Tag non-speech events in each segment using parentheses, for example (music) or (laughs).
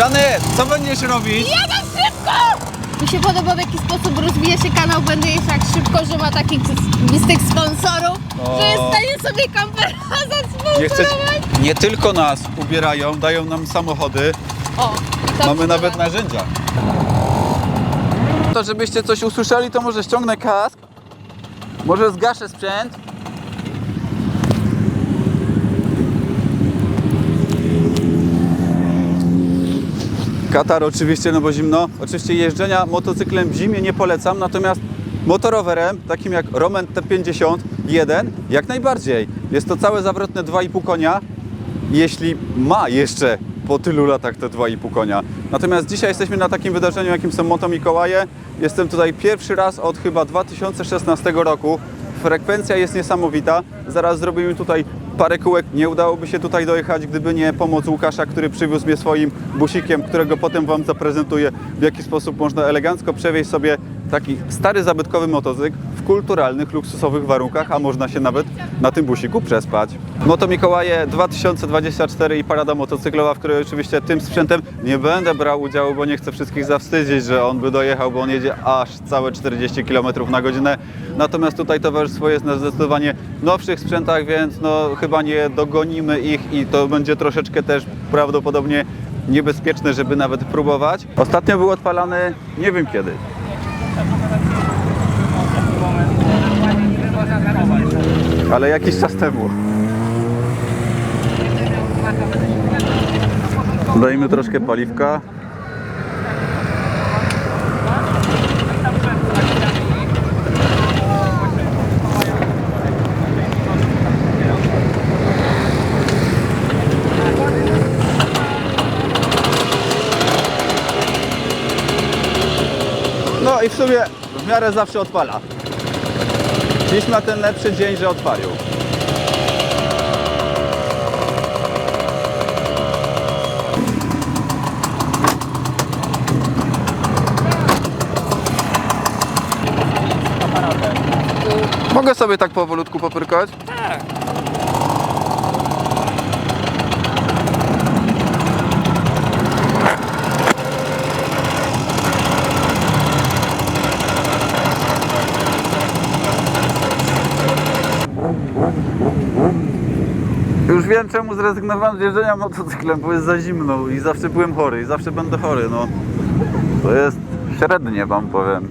Żanet, co będziesz robić? Jadę szybko! Mi się podoba w jaki sposób rozwija się kanał Będę jeść jak szybko, że ma takich listych sponsorów, O. że jest w stanie sobie kampera Nie, zasponsorować. nie tylko nas ubierają, dają nam samochody, O, to mamy nawet narzędzia. To żebyście coś usłyszeli, to może ściągnę kask, może zgaszę sprzęt. Katar oczywiście, no bo zimno. Oczywiście jeżdżenia motocyklem w zimie nie polecam, natomiast motorowerem, takim jak Roman T51, jak najbardziej. Jest to całe zawrotne 2,5 konia, jeśli ma jeszcze po tylu latach te 2,5 konia. Natomiast dzisiaj jesteśmy na takim wydarzeniu, jakim są Moto Mikołaje. Jestem tutaj pierwszy raz od chyba 2016 roku. Frekwencja jest niesamowita. Zaraz zrobimy tutaj parę kółek. Nie udałoby się tutaj dojechać, gdyby nie pomoc Łukasza, który przywiózł mnie swoim busikiem, którego potem Wam zaprezentuję, w jaki sposób można elegancko przewieźć sobie taki stary, zabytkowy motocykl w kulturalnych, luksusowych warunkach, a można się nawet na tym busiku przespać. Moto Mikołaje 2024 i parada motocyklowa, w której oczywiście tym sprzętem nie będę brał udziału, bo nie chcę wszystkich zawstydzić, że on by dojechał, bo on jedzie aż całe 40 km na godzinę. Natomiast tutaj towarzystwo jest na zdecydowanie nowszych sprzętach, więc no chyba nie dogonimy ich i to będzie troszeczkę też prawdopodobnie niebezpieczne, żeby nawet próbować. Ostatnio był odpalany nie wiem kiedy. Ale jakiś czas temu. Dajmy troszkę paliwka. No i w sumie w miarę zawsze odpala. Dziś ma ten lepszy dzień, że odpalił. Mogę sobie tak powolutku popyrkać? Już wiem czemu zrezygnowałem z jeżdżenia motocyklem, bo jest za zimno i zawsze byłem chory i zawsze będę chory, no. To jest średnie wam powiem.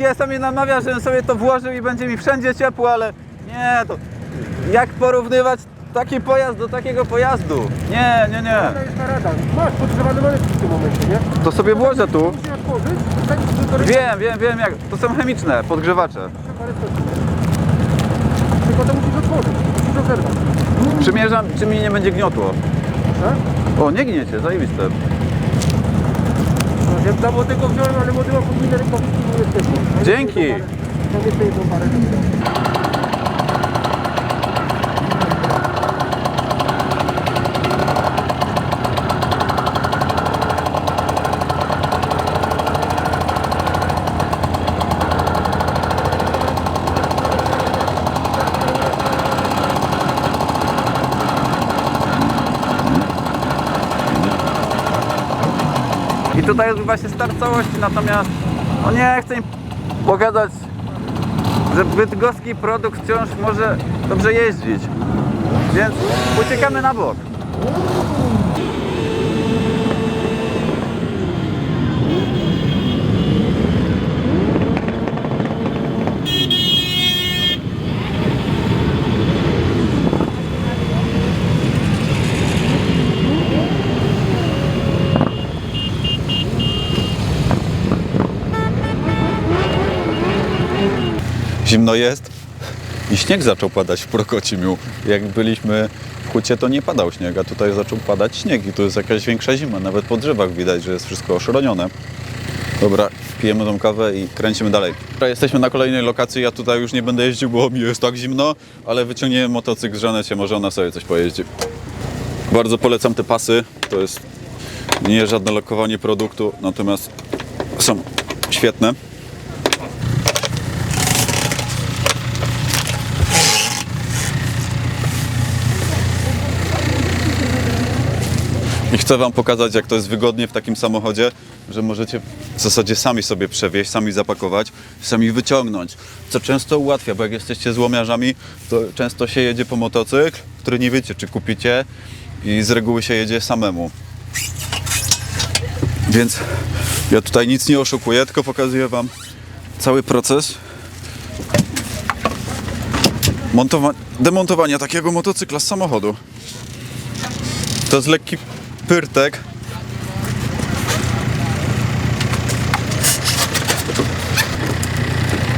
GSM mnie namawia, żebym sobie to włożył i będzie mi wszędzie ciepło, ale nie, to jak porównywać taki pojazd do takiego pojazdu? Nie, nie, nie. To jest narada. Masz podgrzewany manewr w tym momencie, nie? To sobie włożę tu. Rękę Wiem, wiem, wiem, jak. To są chemiczne podgrzewacze. Tylko to musisz otworzyć, musisz oderwać. Przymierzam, czy mi nie będzie gniotło. Tak? O, nie gniecie, zajebiste. Ja dla młodego wziąłem, ale rękawiczki, bo jest ciepło. Mam Dzięki. jeszcze jedną parę- I tutaj jest właśnie start natomiast no nie chcę im pogadać, że bydgoski produkt wciąż może dobrze jeździć. Więc uciekamy na bok. Zimno jest i śnieg zaczął padać w Prokocimiu. Jak byliśmy w Hucie, to nie padał śnieg, a tutaj zaczął padać śnieg i tu jest jakaś większa zima. Nawet po drzewach widać, że jest wszystko oszronione. Dobra, pijemy tą kawę i kręcimy dalej. Dobra, Jesteśmy na kolejnej lokacji, ja tutaj już nie będę jeździł, bo mi jest tak zimno, ale wyciągniemy motocykl z Żanecie, może ona sobie coś pojeździ. Bardzo polecam te pasy, to jest nie żadne lokowanie produktu, natomiast są świetne. I chcę Wam pokazać, jak to jest wygodnie w takim samochodzie, że możecie w zasadzie sami sobie przewieźć, sami zapakować, sami wyciągnąć. Co często ułatwia, bo jak jesteście złomiarzami, to często się jedzie po motocykl, który nie wiecie, czy kupicie i z reguły się jedzie samemu. Więc ja tutaj nic nie oszukuję, tylko pokazuję Wam cały proces montowa- demontowania takiego motocykla z samochodu. To jest lekki pyrtek.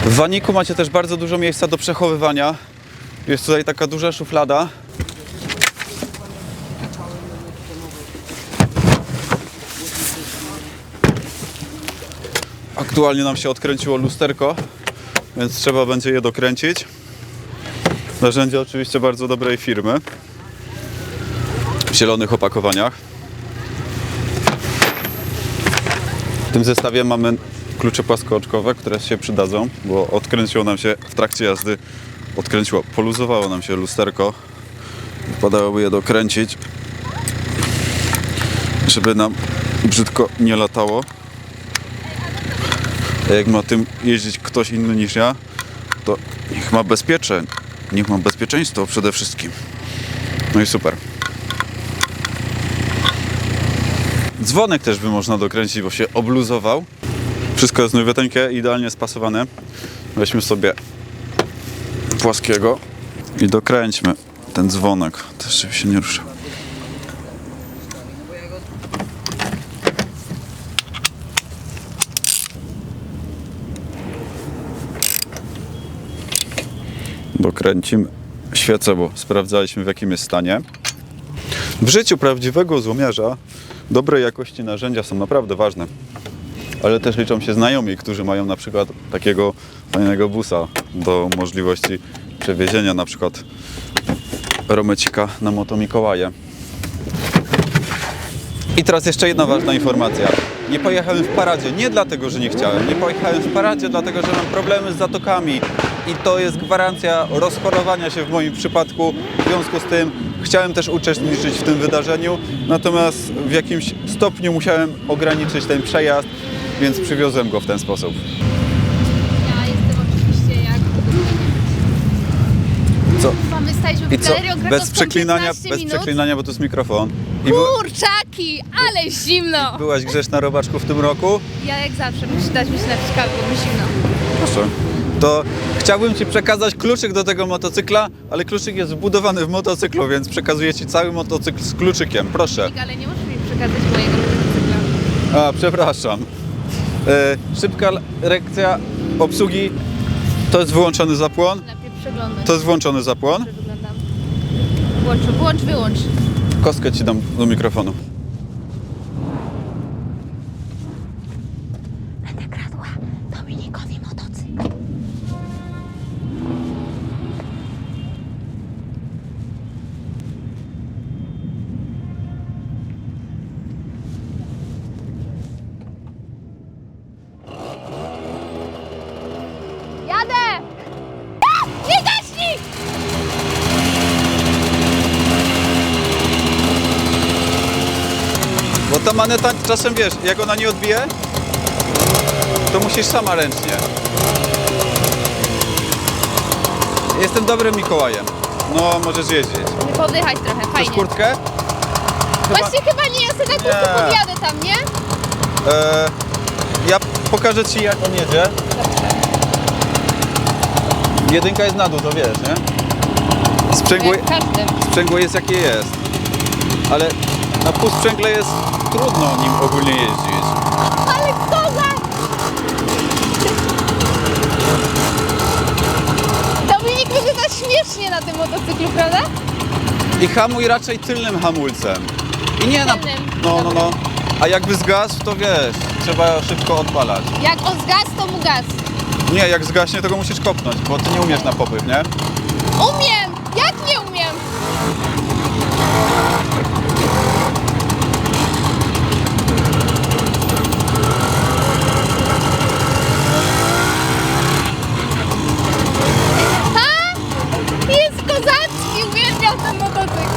W waniku macie też bardzo dużo miejsca do przechowywania. Jest tutaj taka duża szuflada. Aktualnie nam się odkręciło lusterko, więc trzeba będzie je dokręcić. Narzędzie oczywiście bardzo dobrej firmy w zielonych opakowaniach. W tym zestawie mamy klucze płaskooczkowe, które się przydadzą, bo odkręciło nam się w trakcie jazdy, odkręciło, poluzowało nam się lusterko. Wypadałoby je dokręcić, żeby nam brzydko nie latało. A jak ma tym jeździć ktoś inny niż ja, to niech ma niech ma bezpieczeństwo przede wszystkim. No i super. Dzwonek też by można dokręcić, bo się obluzował. Wszystko jest nowiuteńkie, idealnie spasowane. Weźmy sobie płaskiego i dokręćmy ten dzwonek, też żeby się nie ruszał. Dokręcimy świecę, bo sprawdzaliśmy w jakim jest stanie. W życiu prawdziwego złomiarza dobre jakości narzędzia są naprawdę ważne. Ale też liczą się znajomi, którzy mają na przykład takiego fajnego busa do możliwości przewiezienia na przykład romecika na moto Mikołaje. I teraz jeszcze jedna ważna informacja. Nie pojechałem w paradzie nie dlatego, że nie chciałem. Nie pojechałem w paradzie dlatego, że mam problemy z zatokami. I to jest gwarancja rozchorowania się w moim przypadku. W związku z tym chciałem też uczestniczyć w tym wydarzeniu. Natomiast w jakimś stopniu musiałem ograniczyć ten przejazd, więc przywiozłem go w ten sposób. Ja jestem oczywiście jak... Co? My staliśmy I co? galerii Bez przeklinania, 15 bez przeklinania, bo to jest mikrofon. I by, Kurczaki, ale zimno! byłaś grzeczna robaczku w tym roku? Ja jak zawsze, musi dać mi się napić bo mi zimno. Proszę. To chciałbym Ci przekazać kluczyk do tego motocykla, ale kluczyk jest wbudowany w motocyklu, więc przekazuję Ci cały motocykl z kluczykiem. Proszę. Ale nie możesz mi przekazać mojego motocykla. A, przepraszam. E, szybka reakcja obsługi. To jest wyłączony zapłon. To jest włączony zapłon. Włącz, włącz, wyłącz. Kostkę Ci dam do mikrofonu. Bo ta maneta czasem wiesz, jak ona nie odbije, to musisz sama ręcznie. Jestem dobrym Mikołajem. No, możesz jeździć. Podychać trochę, Chcesz fajnie. kurtkę? Chyba, Właśnie chyba nie, ja sobie na kursu Nie. podjadę tam, nie? e, ja pokażę Ci jak on jedzie. Jedynka jest na dół, to wiesz, nie? Sprzęgło, Jak w każdym. sprzęgło jest jakie jest. Ale na półsprzęgle jest trudno nim ogólnie jeździć. Ale koza! Dominik wygląda śmiesznie na tym motocyklu, prawda? I hamuj raczej tylnym hamulcem. I nie na... Tylnym, No, no, dobra. no. A jakby zgasł, to wiesz, trzeba szybko odpalać. Jak on zgasł, to mu gaz. Nie, jak zgaśnie, to go musisz kopnąć, bo ty nie umiesz na popływ, nie? Umiem! Jak nie umiem? Ha? Jest kozacki! Uwielbiam ten motocykl.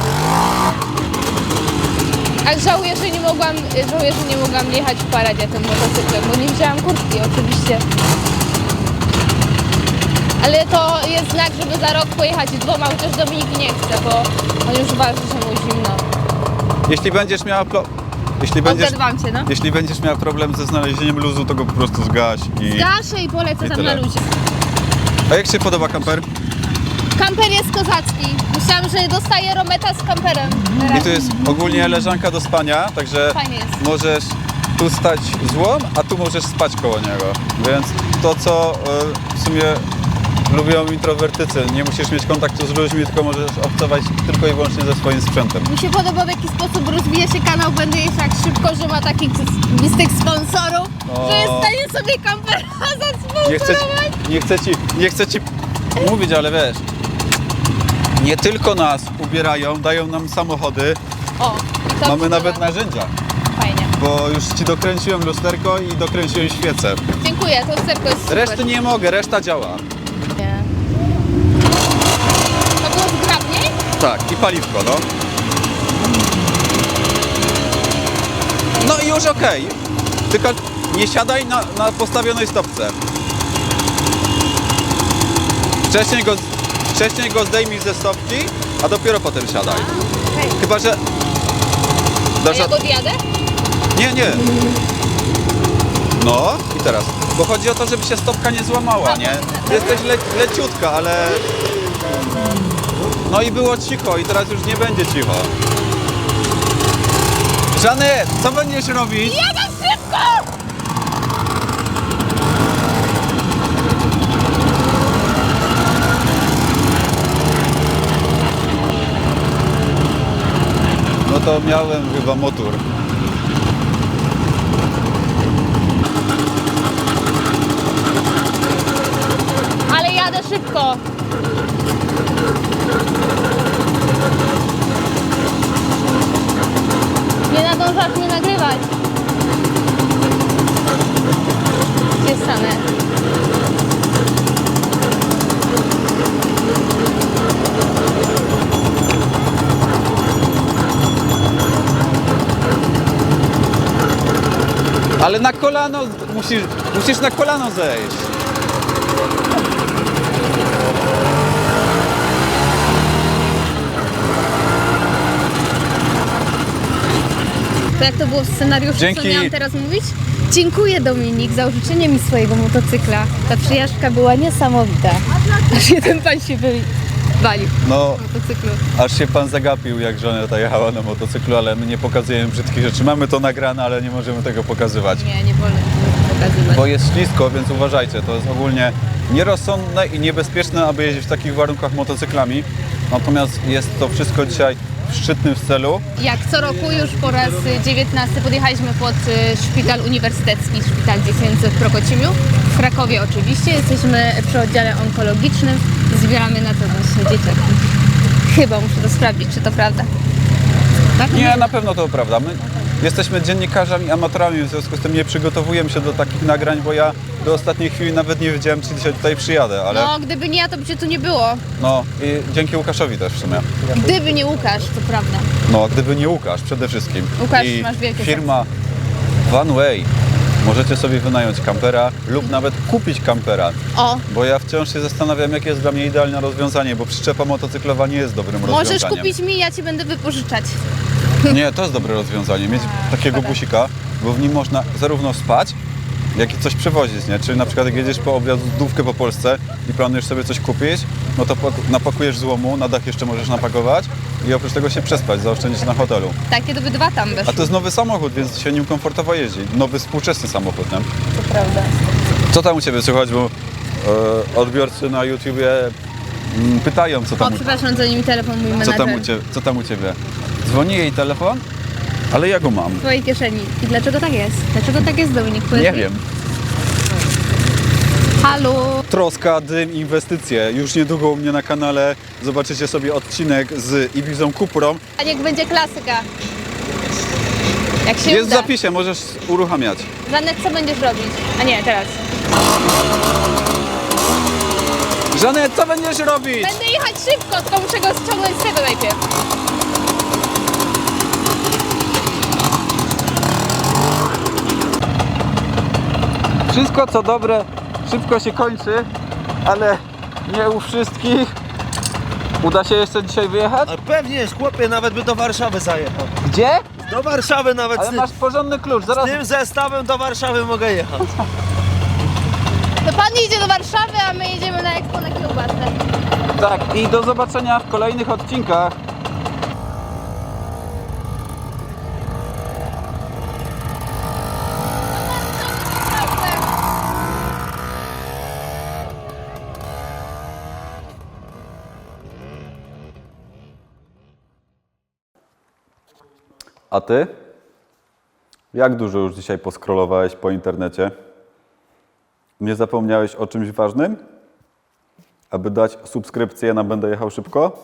A żałuję, że nie mogłam, żałuję, że nie mogłam jechać w paradzie tym motocyklem, bo nie wzięłam kurtki oczywiście. Ale to jest znak, żeby za rok pojechać dwoma, chociaż Dominik nie chce, bo on już uważa, że mu zimno. Jeśli będziesz miała pro... Jeśli będziesz, cię, no. jeśli będziesz miała problem ze znalezieniem luzu, to go po prostu zgaś i... Gaszę i polecę I tam tyle. na luzie. A jak się podoba kamper? Kamper jest kozacki. Myślałam, że dostaję rometa z kamperem. I tu jest ogólnie leżanka do spania, także Fajnie jest. możesz tu stać złom, a tu możesz spać koło niego. Więc to, co e, w sumie lubią introwertycy, nie musisz mieć kontaktu z ludźmi, tylko możesz obcować tylko i wyłącznie ze swoim sprzętem. Mi się podoba w jaki sposób rozwija się kanał Będę jeść tak szybko, że ma takich listych sponsorów, O. że jest w stanie sobie kampera (laughs) Nie chcę, zasponsorować. ci, nie, chcę ci, nie chcę ci mówić, ale wiesz, nie tylko nas ubierają, dają nam samochody, O, i to mamy nawet narzędzia, Fajnie. bo już ci dokręciłem lusterko i dokręciłem świecę. Dziękuję, to serko jest super. Reszty nie mogę, reszta działa. Nie. To było zgrabniej? Tak, i paliwko, no. No i już okej. Tylko nie siadaj na, na postawionej stopce. Wcześniej go, wcześniej go zdejmij ze stopki, a dopiero potem siadaj. Hej. Chyba, że... A Dasz ja go odjadę? Nie, nie. No i teraz. Bo chodzi o to, żeby się stopka nie złamała, nie? Jesteś le leciutka, ale... No i było cicho i teraz już nie będzie cicho. Żanet, co będziesz robić? No to miałem chyba motor. Ale jadę szybko. Nie nadążasz mnie nagrywać. Nie stanę. Ale na kolano musisz, musisz na kolano zejść. To jak to było w scenariuszu, Dzięki. co miałam teraz mówić? Dziękuję Dominik za użyczenie mi swojego motocykla. Ta przejażdżka była niesamowita. Aż jeden pan się wywalił No, motocyklu. aż się pan zagapił, jak żona jechała na motocyklu, ale my nie pokazujemy brzydkich rzeczy. Mamy to nagrane, ale nie możemy tego pokazywać. Nie, nie wolno tego pokazywać. Bo jest ślisko, więc uważajcie, to jest ogólnie nierozsądne i niebezpieczne, aby jeździć w takich warunkach motocyklami. Natomiast jest to wszystko dzisiaj w szczytnym celu. Jak co roku już po raz 19 podjechaliśmy pod y, szpital uniwersytecki, szpital dziecięcy w Prokocimiu. W Krakowie oczywiście. Jesteśmy przy oddziale onkologicznym. Zbieramy na to nasze dzieciaki. Chyba muszę to sprawdzić, czy to prawda. Tak? Nie, na pewno to prawda. My jesteśmy dziennikarzami, amatorami, w związku z tym nie przygotowujemy się do takich nagrań, bo ja do ostatniej chwili nawet nie wiedziałem, czy dzisiaj tutaj przyjadę, ale No, gdyby nie ja, to by cię tu nie było. no i dzięki Łukaszowi też w sumie. Gdyby nie Łukasz, to prawda. No, gdyby nie Łukasz przede wszystkim. Łukasz, I masz wielkie firma One Way. Możecie sobie wynająć kampera lub nawet kupić kampera. O, Bo ja wciąż się zastanawiam, jakie jest dla mnie idealne rozwiązanie, bo przyczepa motocyklowa nie jest dobrym możesz rozwiązaniem. kupić mi, ja ci będę wypożyczać. Nie, to jest dobre rozwiązanie. Mieć takiego busika, bo w nim można zarówno spać, jak i coś przewozić, nie? Czyli na przykład jak jedziesz po objazdówkę po Polsce i planujesz sobie coś kupić, no to pak- napakujesz złomu, na dach jeszcze możesz napakować i oprócz tego się przespać, zaoszczędzić na hotelu. Takie to by dwa tam A weszły, to jest nowy samochód, więc się nim komfortowo jeździ. Nowy, współczesny samochód, nie? to prawda. Co tam u Ciebie słychać, bo e, odbiorcy na YouTubie mm, pytają, co O, tam, u- przepraszam, dzwoni mi telefon mój co, menadżer. tam u ciebie, co tam u Ciebie. Dzwoni jej telefon Ale ja go mam. w twojej kieszeni. I dlaczego tak jest? Dlaczego tak jest, Dominik? Powiedz Nie mi. wiem. Halo. Troska, dym, inwestycje. Już niedługo u mnie na kanale zobaczycie sobie odcinek z Ibizą Cuprą. A niech będzie klasyka. Jak się Jest w uda. zapisie, możesz uruchamiać. Zanet, co będziesz robić? A nie, teraz. Żanet, co będziesz robić? Będę jechać szybko, tylko muszę go ściągnąć z tego najpierw. Wszystko co dobre szybko się kończy, ale nie u wszystkich. Uda się jeszcze dzisiaj wyjechać? A pewnie jest, chłopie, nawet by do Warszawy zajechał. Gdzie? Do Warszawy nawet Ale z, masz porządny klucz, z zaraz tym zestawem do Warszawy mogę jechać. To pan idzie do Warszawy, a my jedziemy na Expo na kiełbasę. Tak, i do zobaczenia w kolejnych odcinkach. A ty? Jak dużo już dzisiaj poskrolowałeś po internecie? Nie zapomniałeś o czymś ważnym? Aby dać subskrypcję na Będę Jechał Szybko?